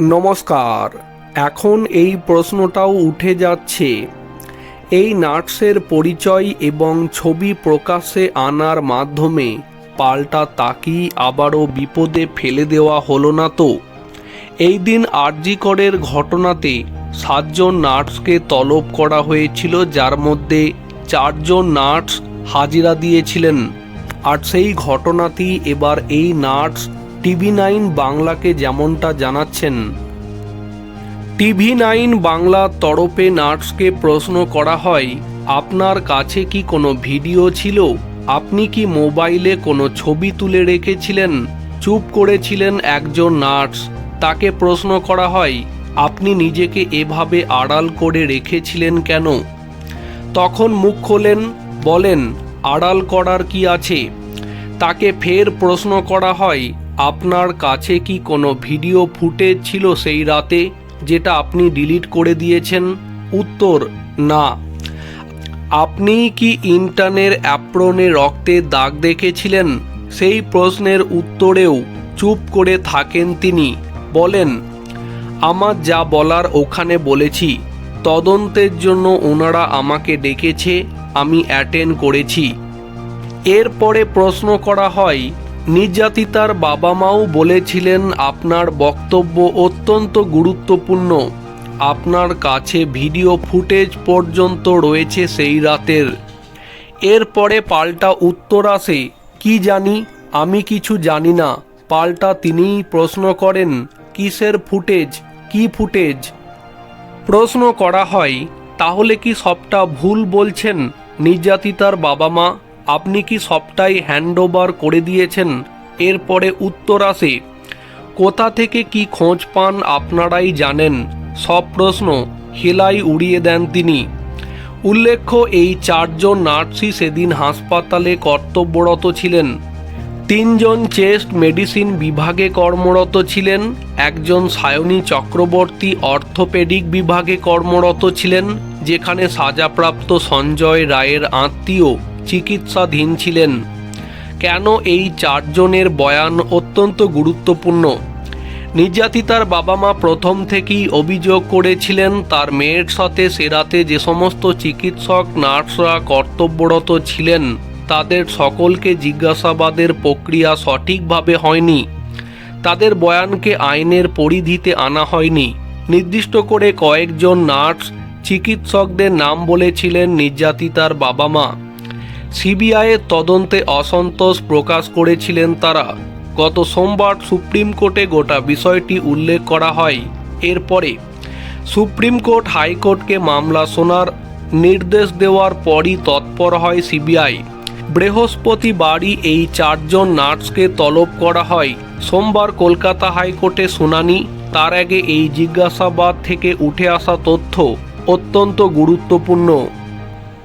নমস্কার। এখন এই প্রশ্নটাও উঠে যাচ্ছে। এই নার্সের পরিচয় এবং ছবি প্রকাশে আনার মাধ্যমে পাল্টা তাকি আবারও বিপদে ফেলে দেওয়া হলো না তো? এই দিন আরজিকরের ঘটনাতে সাতজন নার্সকে তলব করা হয়েছিল, যার মধ্যে চারজন নার্স হাজিরা দিয়েছিলেন। আর সেই ঘটনাটি এবার এই নার্স টিভি নাইন বাংলাকে যেমনটা জানাচ্ছেন। টিভি নাইন বাংলার তরফে নার্সকে প্রশ্ন করা হয়, আপনার কাছে কি কোনো ভিডিও ছিল? আপনি কি মোবাইলে কোনো ছবি তুলে রেখেছিলেন? চুপ করেছিলেন একজন নার্স। তাকে প্রশ্ন করা হয়, আপনি নিজেকে এভাবে আড়াল করে রেখেছিলেন কেন? তখন মুখ খোলেন, বলেন, আড়াল করার কি আছে? তাকে ফের প্রশ্ন করা হয় আপনার কাছে কি কোনো ভিডিও ফুটেজ ছিল সেই রাতে যেটা আপনি ডিলিট করে দিয়েছেন? উত্তর, না। আপনি কি ইন্টারনের অ্যাপ্রনে রক্তের দাগ দেখেছিলেন? সেই প্রশ্নের উত্তরেও চুপ করে থাকেন তিনি। বলেন, আমার যা বলার ওখানে বলেছি। তদন্তের জন্য ওনারা আমাকে ডেকেছে, আমি অ্যাটেন্ড করেছি। এরপরে প্রশ্ন করা হয় নির্যাতিতার বাবা মাও বলেছিলেন, আপনার বক্তব্য অত্যন্ত গুরুত্বপূর্ণ। আপনার কাছে ভিডিও ফুটেজ পর্যন্ত রয়েছে সেই রাতের। এরপরে পাল্টা উত্তর আসে, কি জানি? আমি কিছু জানি না। পাল্টা তিনিই প্রশ্ন করেন, কিসের ফুটেজ? কি ফুটেজ? প্রশ্ন করা হয়, তাহলে কি সবটা ভুল বলছেন নির্যাতিতার বাবা মা আপনি কি সবটাই হ্যান্ডওভার করে দিয়েছেন? এরপরে উত্তর আসে, কোথা থেকে কি খোঁজ পান আপনারাই জানেন? সব প্রশ্ন হেলাই উড়িয়ে দেন তিনি। উল্লেখ্য, এই চারজন নার্সই সেদিন হাসপাতালে কর্তব্যরত ছিলেন। তিনজন চেস্ট মেডিসিন বিভাগে কর্মরত ছিলেন, একজন সায়নী চক্রবর্তী অর্থোপেডিক বিভাগে কর্মরত ছিলেন, যেখানে সাজাপ্রাপ্ত সঞ্জয় রায়ের আত্মীয়। চিকিৎসাধীন ছিলেন। কেন এই চারজনের বয়ান অত্যন্ত গুরুত্বপূর্ণ? নির্যাতিতার বাবা মা প্রথম থেকেই অভিযোগ করেছিলেন, তার মেয়ের সাথে সেরাতে যে সমস্ত চিকিৎসক, নার্সরা কর্তব্যরত ছিলেন, তাদের সকলকে জিজ্ঞাসাবাদের প্রক্রিয়া সঠিকভাবে হয়নি। তাদের বয়ানকে আইনের পরিধিতে আনা হয়নি। নির্দিষ্ট করে কয়েকজন নার্স চিকিৎসকদের নাম বলেছিলেন নির্যাতিতার বাবা মা সিবিআইয়ের তদন্তে অসন্তোষ প্রকাশ করেছিলেন তারা। গত সোমবার সুপ্রিম কোর্টে গোটা বিষয়টি উল্লেখ করা হয়। এরপরে সুপ্রিম কোর্ট হাইকোর্টকে মামলা শোনার নির্দেশ দেওয়ার পরই তৎপর হয় সিবিআই। বৃহস্পতিবারই এই চারজন নার্সকে তলব করা হয়। সোমবার কলকাতা হাইকোর্টে শুনানি, তার আগে এই জিজ্ঞাসাবাদ থেকে উঠে আসা তথ্য অত্যন্ত গুরুত্বপূর্ণ।